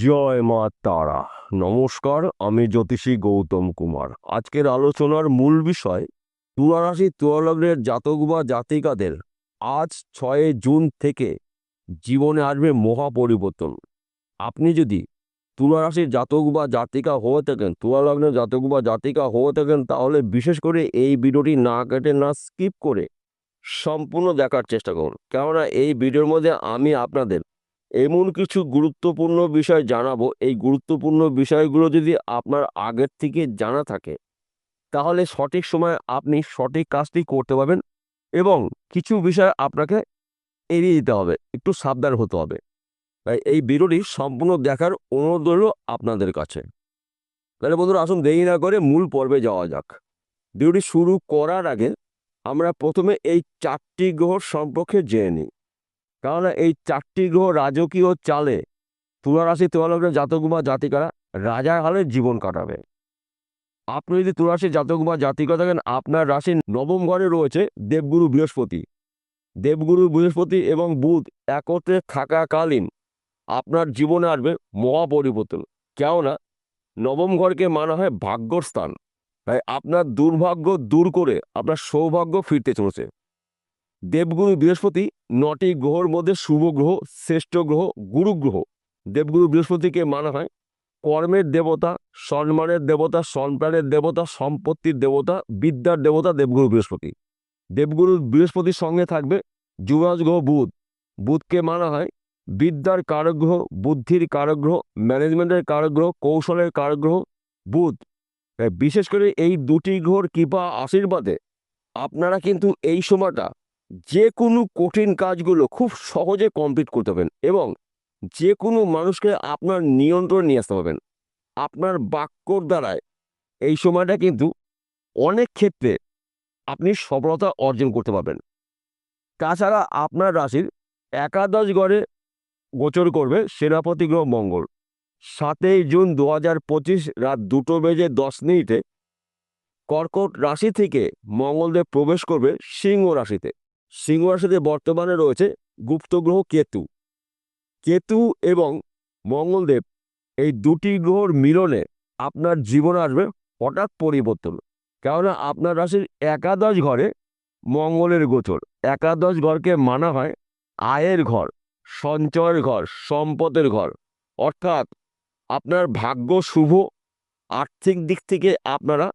জয় মা তারা। নমস্কার, আমি জ্যোতিষী গৌতম কুমার। আজকের আলোচনার মূল বিষয়, তুলারাশি তুলালগ্নের জাতক বা জাতিকাদের আজ ছয় জুন থেকে জীবনে আসবে মহা পরিবর্তন। আপনি যদি তুলারাশির জাতক বা জাতিকা হয়ে থাকেন, তুলালগ্নের জাতক বা জাতিকা হয়ে থাকেন, তাহলে বিশেষ করে এই ভিডিওটি না কেটে, না স্কিপ করে সম্পূর্ণ দেখার চেষ্টা করুন। কেননা এই ভিডিওর মধ্যে আমি আপনাদের এমন কিছু গুরুত্বপূর্ণ বিষয় জানাব। এই গুরুত্বপূর্ণ বিষয়গুলো যদি আপনার আগের থেকে জানা থাকে, তাহলে সঠিক সময় আপনি সঠিক কাজটি করতে পারবেন এবং কিছু বিষয় আপনাকে এড়িয়ে দিতে হবে, একটু সাবধান হতে হবে। তাই এই ভিডিওটি সম্পূর্ণ দেখার অনুরোধ রইল আপনাদের কাছে। তাহলে বন্ধুরা, আসুন দেরি না করে মূল পর্বে যাওয়া যাক। ভিডিওটি শুরু করার আগে আমরা প্রথমে এই চারটি গ্রহ সম্পর্কে জেনে নিই। কারণ এই চারটি গ্রহ রাজকীয় চালে তুলারাশি তুলালগ্নের জাতক বা জাতিকারা রাজার হালে জীবন কাটাবে। আপনি যদি তুলারাশি, জাতক বা জাতিকা থাকেন, আপনার রাশির নবম ঘরে রয়েছে দেবগুরু বৃহস্পতি। দেবগুরু বৃহস্পতি এবং বুধ একত্রে থাকাকালীন আপনার জীবনে আসবে মহা পরিবর্তন কেননা নবম ঘরকে মানা হয় ভাগ্যর স্থান তাই আপনার দুর্ভাগ্য দূর করে আপনার সৌভাগ্য ফিরতে চলেছে। দেবগুরু বৃহস্পতি নটি গ্রহর মধ্যে শুভ গ্রহ, শ্রেষ্ঠ গ্রহ, গুরু গ্রহ। দেবগুরু বৃহস্পতিকে মানা হয় কর্মের দেবতা, সম্মানের দেবতা সন্তানের দেবতা, সম্পত্তির দেবতা, বিদ্যার দেবতা দেবগুরু বৃহস্পতি। দেবগুরু বৃহস্পতির সঙ্গে থাকবে যুবরাজ গ্রহ বুধ। বুধকে মানা হয় বিদ্যার কারগ্রহ, বুদ্ধির কারগ্রহ, ম্যানেজমেন্টের কারগ্রহ, কৌশলের কারগ্রহ, বুধ। বিশেষ করে এই দুটি গ্রহর কৃপা আশীর্বাদে আপনারা কিন্তু এই সময়টা যে কোনো কঠিন কাজগুলো খুব সহজে কমপ্লিট করতে পারবেন এবং যে কোনো মানুষকে আপনার নিয়ন্ত্রণ নিয়ে আসতে পারবেন। আপনার বাক্যর দ্বারায় এই সময়টা কিন্তু অনেক ক্ষেত্রে আপনি সফলতা অর্জন করতে পারবেন। তাছাড়া আপনার রাশির একাদশ গড়ে গোচর করবে সেনাপতি গ্রহ মঙ্গল। সাতই জুন দু রাত দুটো বেজে দশ মিনিটে কর্কট রাশি থেকে মঙ্গলদেব প্রবেশ করবে সিংহ রাশিতে। সিংহ রাশিতে বর্তমানে রয়েছে গুপ্ত গ্রহ কেতু। কেতু এবং মঙ্গলদেব এই দুটি গ্রহর মিলনে আপনার জীবন আসবে হঠাৎ পরিবর্তন। কেননা আপনার রাশির একাদশ ঘরে মঙ্গলের গোচর। একাদশ ঘরকে মানা হয় আয়ের ঘর, সঞ্চয়ের ঘর, সম্পদের ঘর। অর্থাৎ আপনার ভাগ্য শুভ, আর্থিক দিক থেকে আপনারা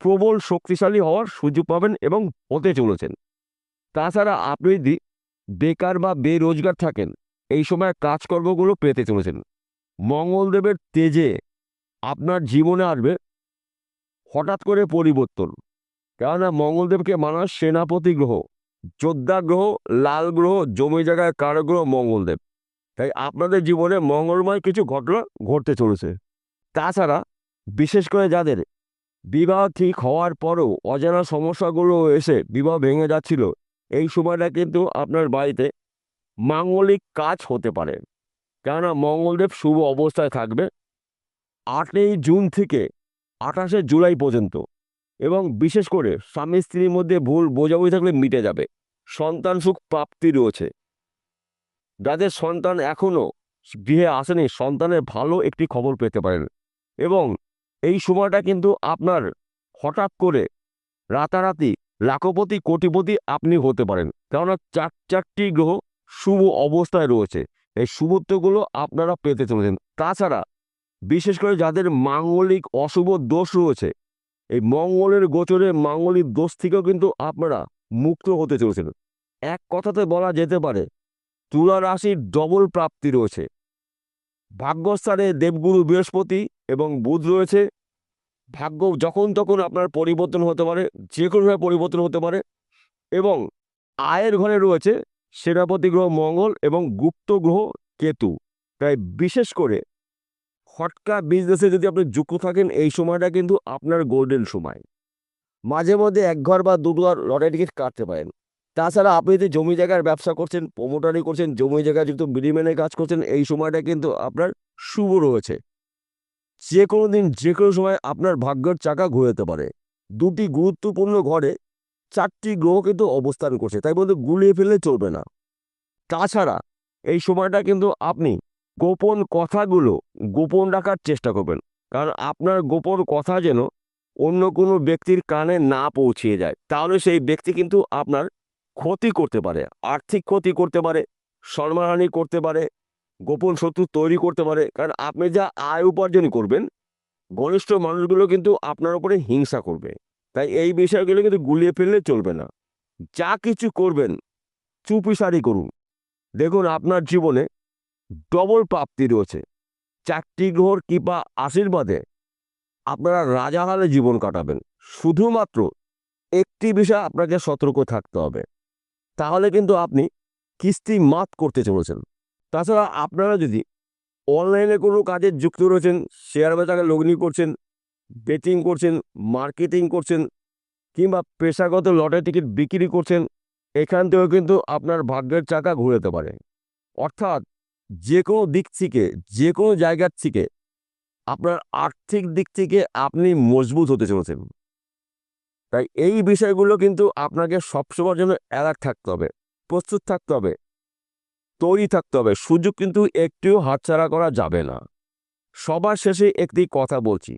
প্রবল শক্তিশালী হওয়ার সুযোগ পাবেন এবং হতে চলেছেন। তাছাড়া আপনি যদি বেকার বা বেরোজগার থাকেন। এই সময় কাজকর্মগুলো পেতে চলেছেন। মঙ্গলদেবের তেজে আপনার জীবনে আসবে হঠাৎ করে পরিবর্তন। কেননা মঙ্গলদেবকে মানা সেনাপতি গ্রহ, যোদ্ধা গ্রহ, লাল গ্রহ, জমি জায়গায় কারও গ্রহ? মঙ্গলদেব। তাই আপনাদের জীবনে মঙ্গলময় কিছু ঘটনা ঘটতে চলেছে। তাছাড়া বিশেষ করে যাদের বিবাহ ঠিক হওয়ার পরও অজানা সমস্যাগুলো এসে বিবাহ ভেঙে যাচ্ছিল এই সময়টা কিন্তু আপনার বাড়িতে মাঙ্গলিক কাজ হতে পারে। কেননা মঙ্গলদেব শুভ অবস্থায় থাকবে আটই জুন থেকে আঠাশে জুলাই পর্যন্ত এবং বিশেষ করে স্বামী স্ত্রীর মধ্যে ভুল বোঝাবুঝি থাকলে মিটে যাবে। সন্তান সুখ প্রাপ্তি রয়েছে। যাদের সন্তান এখনও গৃহে আসেনি, সন্তানের ভালো একটি খবর পেতে পারেন এবং এই সময়টা কিন্তু আপনার হঠাৎ করে রাতারাতি লাখপতি, কোটিপতি আপনি হতে পারেন। কেননা চার, চারটি গ্রহ শুভ অবস্থায় রয়েছে। এই শুভত্বগুলো আপনারা পেতে চলেছেন। তাছাড়া বিশেষ করে যাদের মাঙ্গলিক অশুভ দোষ রয়েছে, এই মঙ্গলের গোচরে মাঙ্গলিক দোষ থেকেও কিন্তু আপনারা মুক্ত হতে চলেছেন। এক কথাতে বলা যেতে পারে, তুলা রাশির ডবল প্রাপ্তি রয়েছে। ভাগ্যস্থানে দেবগুরু বৃহস্পতি এবং বুধ রয়েছে ভাগ্য যখন তখন আপনার পরিবর্তন হতে পারে যে কোনোভাবে পরিবর্তন হতে পারে এবং আয়ের ঘরে রয়েছে সেনাপতি গ্রহ মঙ্গল এবং গুপ্ত গ্রহ কেতু। তাই বিশেষ করে ফটকা বিজনেসে যদি আপনি যুক্ত থাকেন, এই সময়টা কিন্তু আপনার গোল্ডেন সময়। মাঝে মধ্যে এক ঘর বা দু ঘর লটারি টিকিট কাটতে পারেন। তাছাড়া আপনি যদি জমি জায়গার ব্যবসা করছেন প্রমোটারি করছেন, জমি জায়গায় যুক্ত মিডিমেনের কাজ করছেন, এই সময়টা কিন্তু আপনার শুভ রয়েছে। যে কোনো দিন যে কোনো সময় আপনার ভাগ্যের চাকা ঘুরেতে পারে। দুটি গুরুত্বপূর্ণ ঘরে চারটি গ্রহ কিন্তু অবস্থান করছে, তাই বলতে গুলিয়ে ফেলে চলবে না। তাছাড়া এই সময়টা কিন্তু আপনি গোপন কথাগুলো গোপন রাখার চেষ্টা করবেন, কারণ আপনার গোপন কথা যেন অন্য কোনো ব্যক্তির কানে না পৌঁছিয়ে যায়। তাহলে সেই ব্যক্তি কিন্তু আপনার ক্ষতি করতে পারে, আর্থিক ক্ষতি করতে পারে, সম্মানহানি করতে পারে গোপন শত্রু তৈরি করতে পারে। কারণ আপনি যা আয় উপার্জন করবেন, ঘনিষ্ঠ মানুষগুলো কিন্তু আপনার উপরে হিংসা করবে। তাই এই বিষয়গুলো কিন্তু গুলিয়ে ফেললে চলবে না। যা কিছু করবেন, চুপিসারি করুন। দেখুন আপনার জীবনে ডবল প্রাপ্তি রয়েছে। চারটি গ্রহর কৃপা আশীর্বাদে আপনারা রাজাহালে জীবন কাটাবেন। শুধুমাত্র একটি বিষয় আপনাকে সতর্ক থাকতে হবে। তাহলে কিন্তু আপনি কিস্তি মাত করতে চলেছেন। তাছাড়া আপনারা যদি অনলাইনে কোনো কাজে যুক্ত রয়েছেন, শেয়ার বাজারে লগ্নি করছেন, বেটিং করছেন, মার্কেটিং করছেন, কিংবা পেশাগত লটারি টিকিট বিক্রি করছেন, এখান থেকেও কিন্তু আপনার ভাগ্যের চাকা ঘুরেতে পারে। অর্থাৎ যে কোনো দিক থেকে যে কোনো জায়গার থেকে আপনার আর্থিক দিক থেকে আপনি মজবুত হতে চলেছেন। তাই এই বিষয়গুলো কিন্তু আপনাকে সবসময়ের জন্য অ্যালার্ট থাকতে হবে, প্রস্তুত থাকতে হবে। তৈরি থাকতে হবে। সুযোগ কিন্তু একটিও হাতছাড়া করা যাবে না। সবার শেষে একটি কথা বলছি।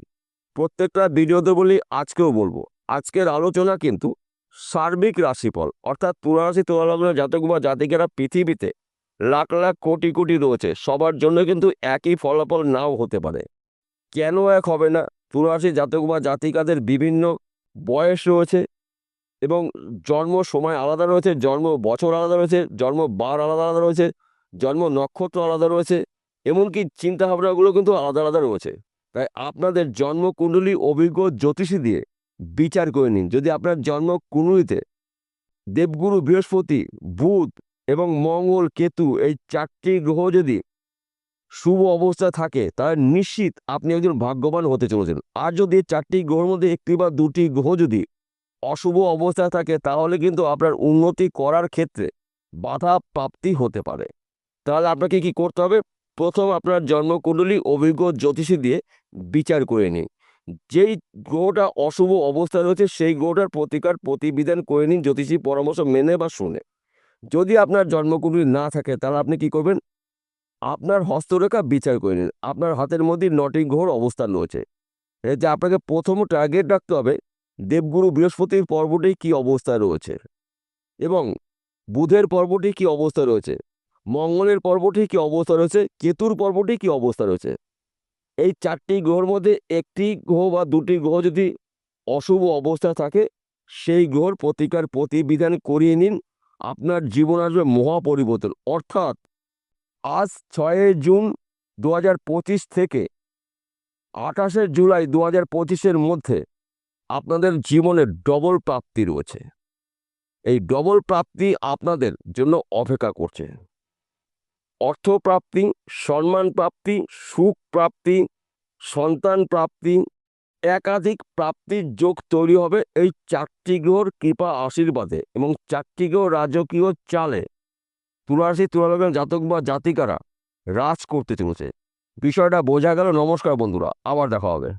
প্রত্যেকটা ভিডিওতে বলি, আজকেও বলব। আজকের আলোচনা কিন্তু সার্বিক রাশিফল, অর্থাৎ তুলারাশি, তুলালগ্ন জাতক বা জাতিকেরা পৃথিবীতে লাখ লাখ কোটি কোটি রয়েছে। সবার জন্য কিন্তু একই ফলাফল নাও হতে পারে। কেন এক হবে না? তুলারাশি জাতক বা জাতিকাদের বিভিন্ন বয়স রয়েছে। এবং জন্ম সময় আলাদা রয়েছে, জন্ম বছর আলাদা রয়েছে, জন্ম বার আলাদা আলাদা রয়েছে, জন্ম নক্ষত্র আলাদা রয়েছে, এমনকি চিন্তাভাবনাগুলো কিন্তু আলাদা আলাদা রয়েছে। তাই আপনাদের জন্মকুণ্ডলী অভিজ্ঞ জ্যোতিষী দিয়ে বিচার করে নিন। যদি আপনার জন্ম কুণ্ডলিতে দেবগুরু বৃহস্পতি, বুধ এবং মঙ্গল কেতু এই চারটি গ্রহ যদি শুভ অবস্থা থাকে, তাহলে নিশ্চিত আপনি একজন ভাগ্যবান হতে চলেছেন। আর যদি চারটি গ্রহের মধ্যে একটি বা দুটি গ্রহ যদি অশুভ অবস্থা থাকে, তাহলে কিন্তু আপনার উন্নতি করার ক্ষেত্রে বাধা প্রাপ্তি হতে পারে। তাহলে আপনাকে কি করতে হবে? প্রথম আপনার জন্মকুণ্ডলী অভিজ্ঞ জ্যোতিষী দিয়ে বিচার করে নিন। যেই গ্রহটা অশুভ অবস্থায় রয়েছে, সেই গ্রহটার প্রতিকার, প্রতিবিধান করে নিন, জ্যোতিষী পরামর্শ মেনে বা শুনে। যদি আপনার জন্মকুণ্ডলী না থাকে, তাহলে আপনি কি করবেন? আপনার হস্তরেখা বিচার করে নিন। আপনার হাতের মধ্যে নটি গ্রহর অবস্থান রয়েছে। যে আপনাকে প্রথম টার্গেট রাখতে হবে দেবগুরু বৃহস্পতির পর্বটি কি অবস্থায় রয়েছে? এবং বুধের পর্বটি কি অবস্থা রয়েছে? মঙ্গলের পর্বটি কি অবস্থা রয়েছে? কেতুর পর্বটি কি অবস্থা রয়েছে? এই চারটি গ্রহের মধ্যে একটি গ্রহ বা দুটি গ্রহ যদি অশুভ অবস্থায় থাকে, সেই গ্রহর প্রতিকার প্রতিবিধান করিয়ে নিন। আপনার জীবন আসবে মহা পরিবর্তন অর্থাৎ আজ ছয়ই জুন দু হাজার পঁচিশ থেকে আঠাশে জুলাই দু হাজার পঁচিশের মধ্যে আপনাদের জীবনে ডবল প্রাপ্তি রয়েছে। এই ডবল প্রাপ্তি আপনাদের জন্য অপেক্ষা করছে। অর্থ প্রাপ্তি, সম্মান প্রাপ্তি, সুখ প্রাপ্তি, সন্তান প্রাপ্তি, একাধিক প্রাপ্তির যোগ তৈরি হবে এই চারটি গ্রহর কৃপা আশীর্বাদে এবং চারটি গ্রহ রাজকীয় চালে তুলারাশি, তুলালগ্ন জাতক বা জাতিকারা রাজ করতে চলেছে। বিষয়টা বোঝা গেল। নমস্কার বন্ধুরা, আবার দেখা হবে।